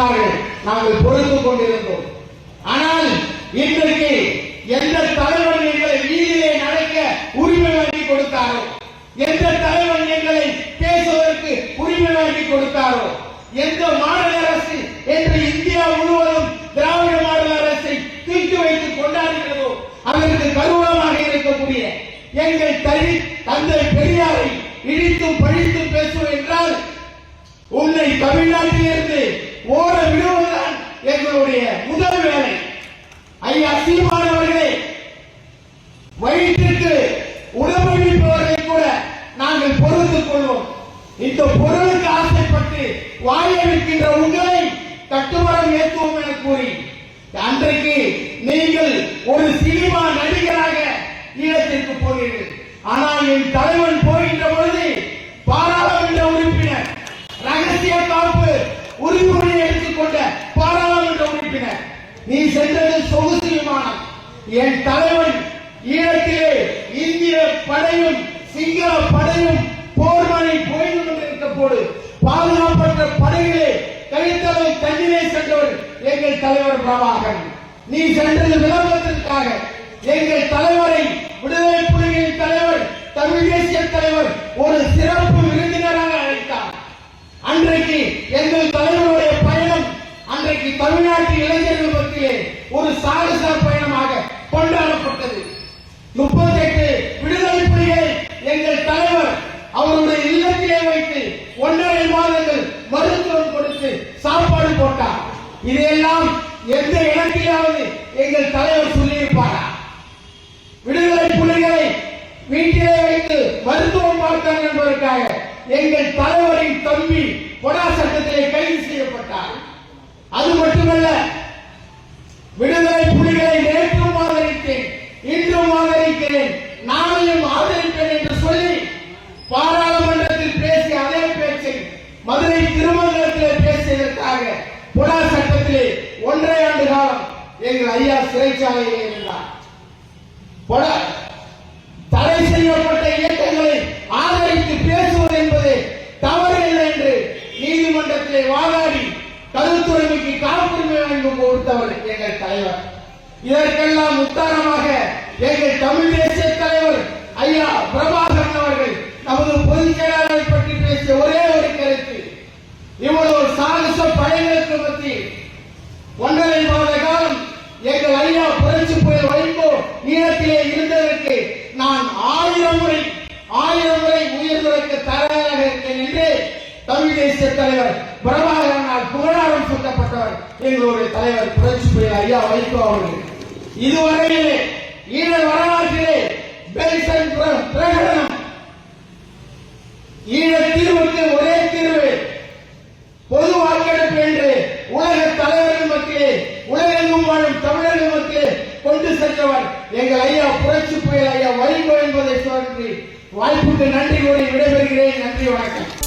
சொன்னார்கள். நாங்கள் பொறுத்து கொண்டிருந்தோம். ஆனால் இன்றைக்கு எந்த தலைவன் எங்களை வீதியிலே நடக்க உரிமை வழங்கி கொடுத்தாரோ எந்த தலைவன் எங்களை பேசுவதற்கு உரிமை வழங்கி கொடுத்தாரோ எந்த மாநில அரசு என்று இந்தியா முழுவதும் திராவிட மாநில அரசை தூக்கி வைத்து கொண்டாடுகிறதோ அதற்கு கருவூலமாக இருக்கக்கூடிய எங்கள் தனி தந்தை பெரியாரை இழித்தும் பழித்தும் பேசுவோம் என்றால் உன்னை தமிழ்நாட்டிலிருந்து ஓட விடுவதுதான் எங்களுடைய முதல் வேலை. ஐயா சீமானவர்களே வயிற்றுக்கு உணவளிப்பவர்களை கூட நாங்கள் பொறுத்துக் கொள்வோம். இந்த பொருளுக்கு ஆசைப்பட்டு வாழ வைக்கின்ற உங்களை கட்டுமரம் ஏற்றுவோம் என கூறி அன்றைக்கு நீங்கள் ஒரு சினிமா நடிகராக ஈழத்திற்கு போகிறீர்கள். ஆனால் என் தலைவன் நீ சென்றது சொகுசு விமானம். என் தலைவன் ஈழத்திலே இந்திய படையும் சிங்கள படையும் போர்மனை போய்ந்து கொண்டிருக்க போது பாதுகாப்பற்ற படையிலே கைத்தலை தண்ணீரை சென்றவர் எங்கள் தலைவர் பிரபாகரன் நீ சென்றது விளம்பரத்திற்காக எங்கள் தலைவரை விடுதலை புலிகளின் தலைவர் தமிழ் தேசிய தலைவர் ஒரு சிறப்பு விருந்தினராக அழைத்தார். அன்றைக்கு எங்கள் தலைவருடைய பயணம் அன்றைக்கு தமிழ்நாட்டு இளைஞர்கள் மத்தியிலே ஒரு சாகச பயணமாக கொண்டாடப்பட்டது முப்பத்தி எட்டு விடுதலை புலிகளை எங்கள் தலைவர் அவருடைய இல்லத்திலே ஒன்றரை மாதங்கள் மருத்துவம் கொடுத்து சாப்பாடு போட்டார். இதையெல்லாம் எந்த இடத்திலாவது எங்கள் தலைவர் சொல்லியிருப்பாரா? விடுதலை புலிகளை வீட்டிலே வைத்து மருத்துவம் பார்த்தார் என்பதற்காக எங்கள் தலைவரின் தம்பி கொடா சட்டத்திலே கைது செய்யப்பட்டார். அது மட்டுமல்ல விடுதலை புலிகளை நேற்றும் ஆதரித்தேன் இன்றும் ஆதரிக்கிறேன் நாளையும் ஆதரிப்பேன் என்று சொல்லி பாராளுமன்றத்தில் பேசிய அதே பேச்சை மதுரை திருமங்கலத்திலே பேசியதற்காக புலா சட்டத்திலே ஒன்றரை ஆண்டு காலம் எங்கள் ஐயா சிறைச்சாலையிலே இருந்தார். பல தடை செய்யப்பட்ட இயக்கங்களை ஆதரித்து பேசுவது என்பது தவறு இல்லை என்று நீதிமன்றத்திலே வாதாடி கருத்துரிமைக்கு காப்புரிமை வழங்கும் கொடுத்தவர் எங்கள் தலைவர். இதற்கெல்லாம் உத்தாரணமாக எங்கள் தமிழ் தேசிய தலைவர் ஐயா பிரபாகரன் அவர்கள் நமது பொதுச் செயலாளரை பற்றி பேசிய ஒரே ஒரு கருத்து. இவ்வளவு சாகச பயணங்களுக்கு மத்தியில் ஒன்றரை மாத காலம் எங்கள் ஐயா புரட்சி புயல் வைகோ ஈழத்திலே இருந்ததற்கு நான் ஆயிரம் முறை ஆயிரம் முறை உயர்ந்ததற்கு தயாராக இருக்கேன் என்று தமிழ் தேசிய தலைவர் பிரபாகரனால் புகழாரம் சூட்டப்பட்டவர் எங்களுடைய தலைவர் புரட்சி புயல் ஐயா வைகோ அவர்கள். இதுவரையிலே ஈழ வரலாற்றிலே பிரகடனம். ஈழ கொண்டு எங்கள் ஐயா புரட்சி புயல் ஐயா வைகோ என்பதை சொல்லி வாய்ப்புக்கு நன்றி கூறி விடைபெறுகிறேன். நன்றி வணக்கம்.